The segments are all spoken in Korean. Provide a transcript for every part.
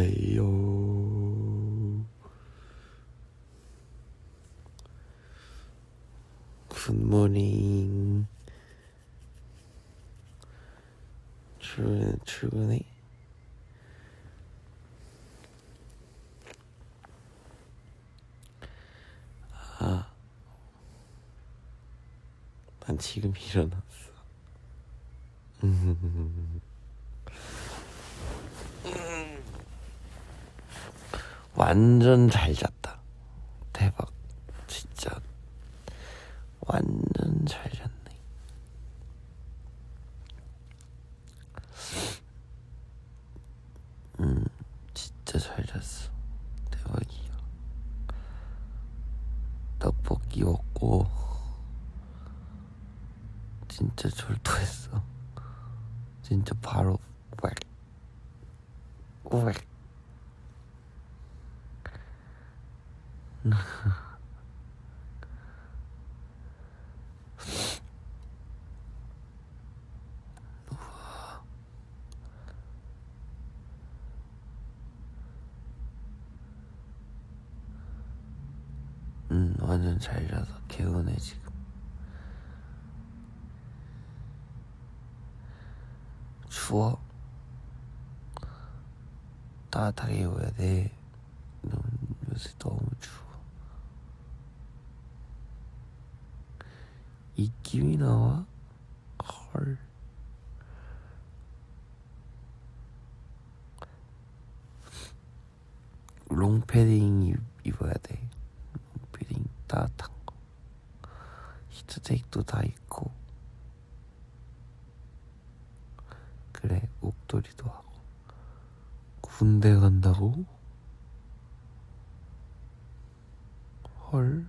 안녕하세요. 굿모닝. 출근, 출근해? 아, 난 지금 일어났어. 완전 잘 잤다. 대박. 진짜. 완전 잘 잤네. 음, 진짜 잘 잤어. 대박이야. 떡볶이 먹고, 진짜 졸도했어. 진짜 바로, 왈. 왈. 음, 완전 잘 자서 개운해 지금. 추워? 따뜻하게 입어야 돼. 요새 너무 추워. 입김이 나와? 헐. 롱패딩 입- 입어야 돼. 롱패딩 따뜻한 거. 히트테이크도 다 있고. 그래, 목도리도 하고. 군대 간다고? 헐.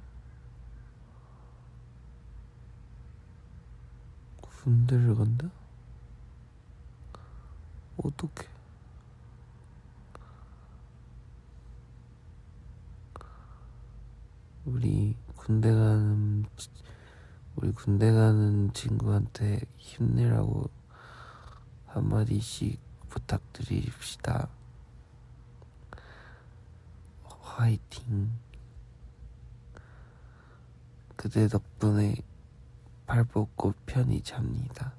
군대를 간다? 어떡해. 우리 군대 가는, 치- 우리 군대 가는 친구한테 힘내라고 한마디씩 부탁드립시다. 화이팅. 그대 덕분에 발 뻗고 편히 잡니다.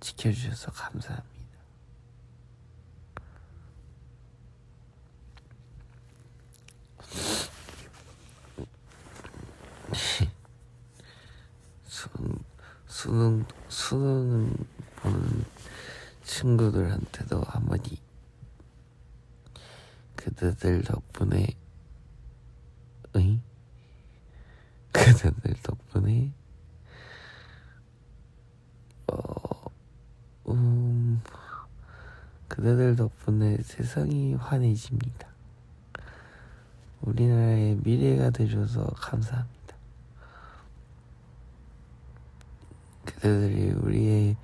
지켜주셔서 감사합니다. 수능, 수능 보는 친구들한테도 한마디. 그대들 덕분에, 응? 그대들 덕분에 어, 음, 그대들 덕분에 세상이 환해집니다. 우리나라의 미래가 되줘서 감사합니다. 그대들이 우리의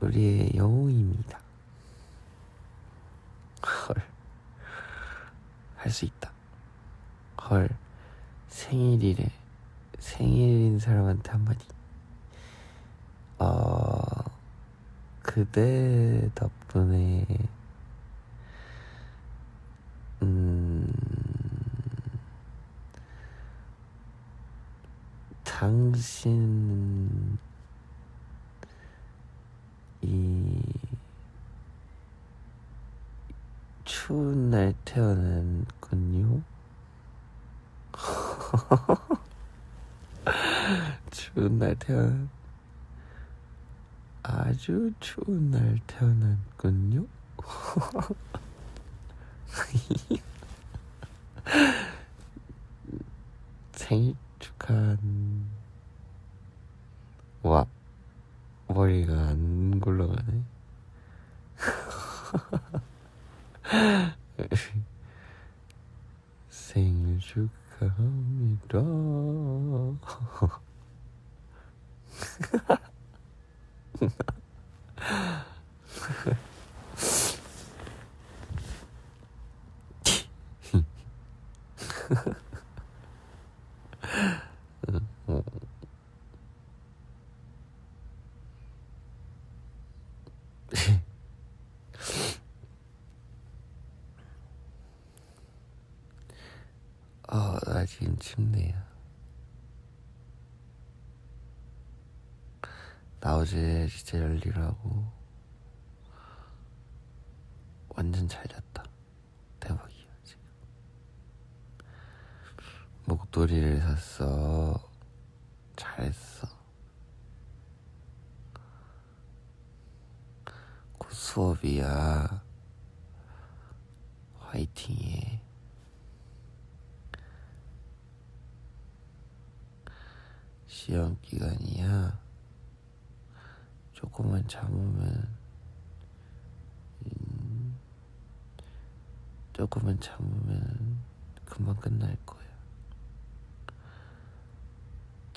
우리의 영웅입니다. 헐, 할 수 있다. 헐, 생일이래. 생일인 사람한테 한마디. 어, 그대 덕분에, 음, 당신, 이, 추운 날 태어난군요. 추운 날 태어난 아주 추운 날 태어났군요. 생일 축하한 와 머리가 안 굴러가네. 음. 아, 나 지금 춥네요. 나 어제 진짜 열일하고 목도리를 샀어. 잘했어. 곧 수업이야. 화이팅해. 시험 기간이야. 조금만 참으면, 음, 조금만 참으면 금방 끝날 거야.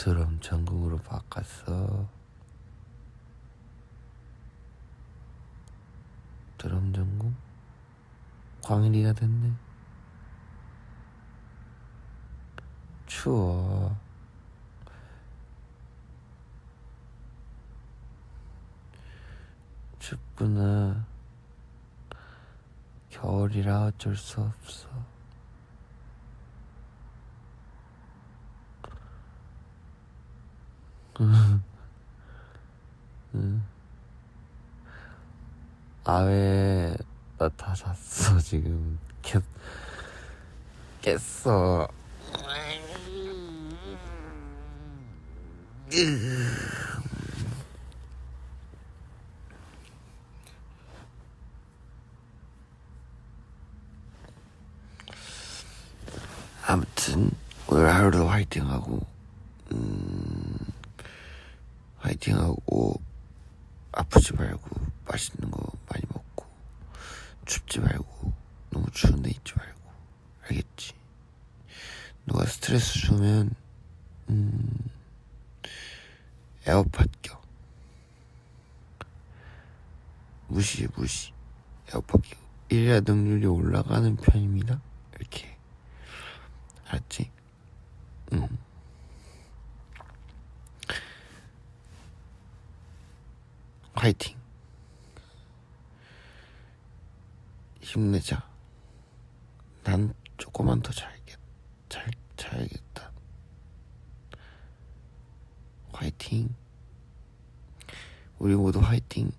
드럼 전공으로 바꿨어. 드럼 전공? 광일이가 됐네. 추워. 춥구나. 겨울이라 어쩔 수 없어. 응. 아, 왜, 나 다 잤어, 지금. 깼, 깼어. 아무튼, 오늘 하루도 화이팅하고, 음, 화이팅하고, 아프지 말고, 맛있는 거 많이 먹고, 춥지 말고, 너무 추운 데 있지 말고, 알겠지? 누가 스트레스 주면, 음, 에어팟 껴. 무시해, 무시. 에어팟 끼고. 이래야 능률이 올라가는 편입니다. 이렇게. 알았지? 응. 화이팅. 힘내자. 난 조금만 더 잘겠, 잘, 잘겠다. 화이팅. 우리 모두 화이팅.